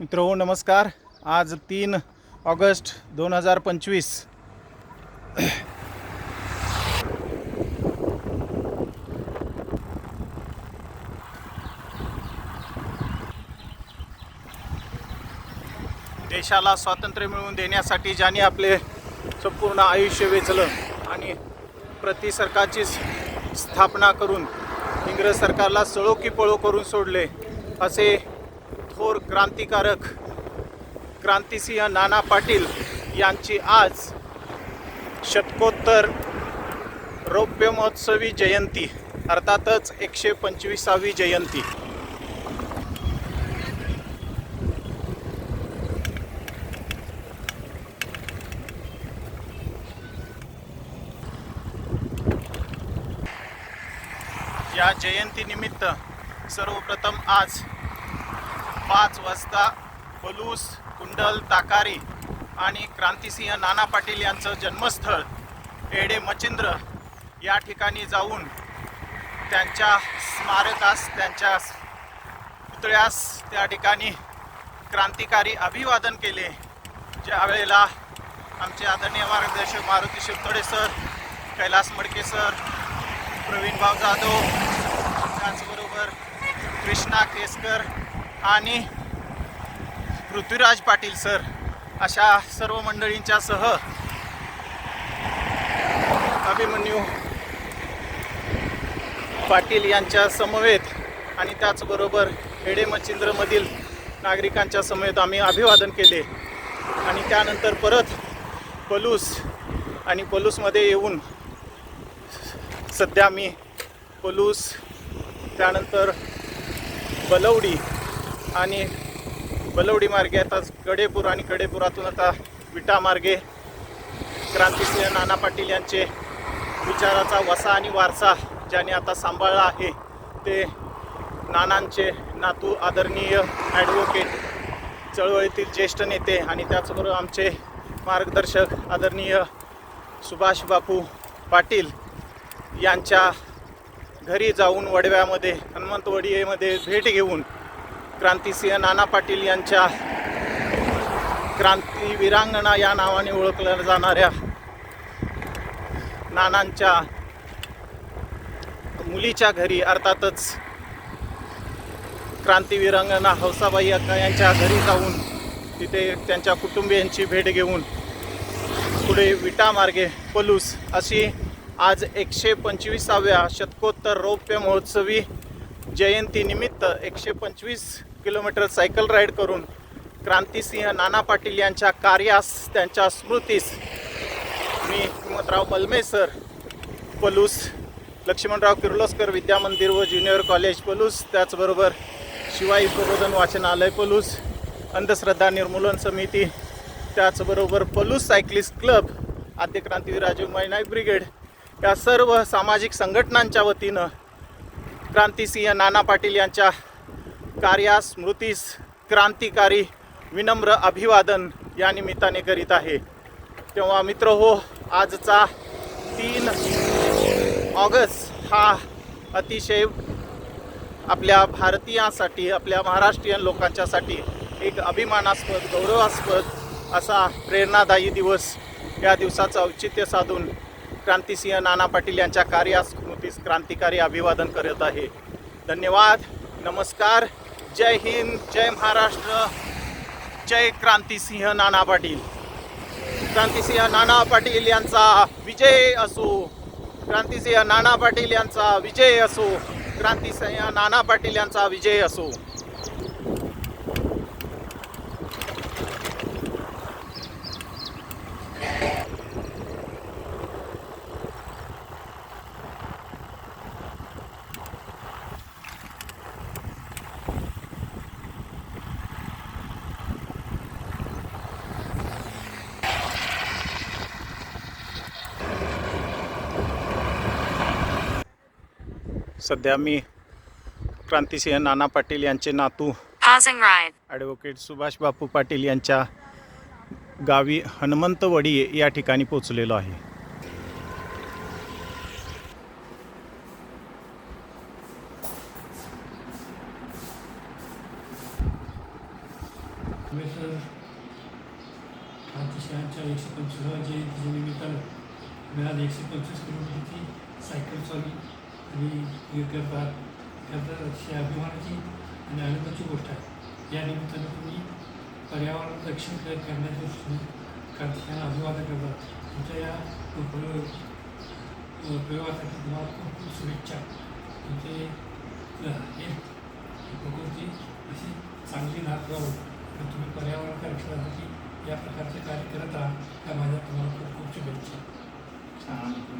मित्र हो नमस्कार. आज तीन ऑगस्ट दोन हजार पंचवीस. देशाला स्वातंत्र्य मिळवून देण्यासाठी ज्यांनी आपले संपूर्ण आयुष्य वेचलं आणि प्रति सरकारची स्थापना करून इंग्रज सरकारला सळो की पळो करून सोडले असे थोर क्रांतिकारक क्रांतिसिंह नाना पाटील यांची आज शतकोत्तर रौप्य महोत्सवी जयंती अर्थातच एकशे पंचवीसावी जयंती. या जयंतीनिमित्त सर्वप्रथम आज पाच वाजता पलूस कुंडल ताकारी आणि क्रांतिसिंह नाना पाटील यांचं जन्मस्थळ एडे मचिंद्र या ठिकाणी जाऊन त्यांच्या स्मारकास त्यांच्या पुतळ्यास त्या ठिकाणी क्रांतिकारी अभिवादन केले. ज्या वेळेला आमचे आदरणीय मार्गदर्शक मारुती शिवतडे सर कैलास मडके सर प्रवीण भाऊ जाधव त्याचबरोबर कृष्णा केसकर आणि पृथ्वीराज पाटील सर अशा सर्व मंडळींच्या सह अभिमन्यू पाटील यांच्या समवेत आणि त्याचबरोबर हेडे मच्छिंद्रमधील नागरिकांच्या समवेत आम्ही अभिवादन केले. आणि त्यानंतर परत पलूस आणि पलूसमध्ये येऊन सध्या मी पलूस त्यानंतर बलवडी आणि बलवडी मार्गे आता कडेपूर आणि कडेपुरातून आता विटा मार्गे क्रांतिसिंह नाना पाटील यांचे विचाराचा वसा आणि वारसा ज्याने आता सांभाळला आहे ते नानांचे नातू आदरणीय ॲडव्होकेट चळवळीतील ज्येष्ठ नेते आणि त्याचबरोबर आमचे मार्गदर्शक आदरणीय सुभाष बापू पाटील यांच्या घरी जाऊन वडव्यामध्ये हनुमंतवडीमध्ये भेट घेऊन क्रांतिसिंह नाना पाटील यांच्या क्रांती विरांगणा या नावाने ओळखल्या जाणाऱ्या नानांच्या मुलीच्या घरी अर्थातच क्रांतीवीरांगणा हौसाबाई अक्का यांच्या घरी जाऊन तिथे त्यांच्या कुटुंबियांची भेट घेऊन पुढे विटा मार्गे पलूस अशी आज एकशे पंचवीसाव्या शतकोत्तर रौप्य महोत्सवी जयंतीनिमित्त एकशे पंचवीस किलोमीटर सायकल राईड करून क्रांतिसिंह नाना पाटील यांच्या कार्यास त्यांच्या स्मृतीस मी हिमतराव मलमे सर पलूस लक्ष्मणराव किर्लोस्कर विद्यामंदिर व ज्युनियर कॉलेज पलूस त्याचबरोबर शिवाई प्रबोधन वाचनालय पलूस अंधश्रद्धा निर्मूलन समिती त्याचबरोबर पलूस सायक्लिस्ट क्लब आद्य क्रांतीवीर राजीव मैनाक ब्रिगेड या सर्व सामाजिक संघटनांच्या वतीनं क्रांतिसिंह नाना पाटील यांच्या कार्यास स्मृतीस क्रांतिकारी विनम्र अभिवादन या निमित्ताने करीत आहे. तेव्हा मित्र हो आजचा तीन ऑगस्ट हा अतिशय आपल्या भारतीयांसाठी आपल्या महाराष्ट्रीयन लोकांच्यासाठी एक अभिमानास्पद गौरवास्पद असा प्रेरणादायी दिवस या दिवसाचं औचित्य साधून क्रांतिसिंह नाना पाटील यांच्या कार्यास स्मृतीस क्रांतिकारी अभिवादन करत आहे. धन्यवाद. नमस्कार. जय हिंद जय महाराष्ट्र जय क्रांतिसिंह नाना पाटील. क्रांतिसिंह नाना पाटील यांचा विजय असो. क्रांतिसिंह नाना पाटील यांचा विजय असो. क्रांतिसिंह नाना पाटील यांचा विजय असो. सध्या मी क्रांतिसिंह नाना पाटील यांचे नातू. ॲडव्होकेट सुभाष बापू पाटील यांच्या गावी हनुमंतवडी या ठिकाणी पोचलेलो आहे आंबेडकर क्रांतिशहांच्या एकशे पंचवीसाव्या जयंतीच्या निमित्तानं मी आज एकशे पंचवीस किलोमीटरची सायकल चालली मी हे करतात करता अतिशय अभिमानाची आणि आनंदाची गोष्ट आहे. या निमित्तानं तुम्ही पर्यावरण रक्षण करण्याच्या दृष्टीने करताना अभिवादन करतात तुमच्या या उपयोग उपयोगासाठी तुम्हाला खूप खूप शुभेच्छा. तुमचे हे प्रकृती अशी चांगली नात राहून तुम्ही पर्यावरणाच्या रक्षणासाठी या प्रकारचे कार्य करत आहात त्या माझ्या तुम्हाला खूप खूप शुभेच्छा. छान.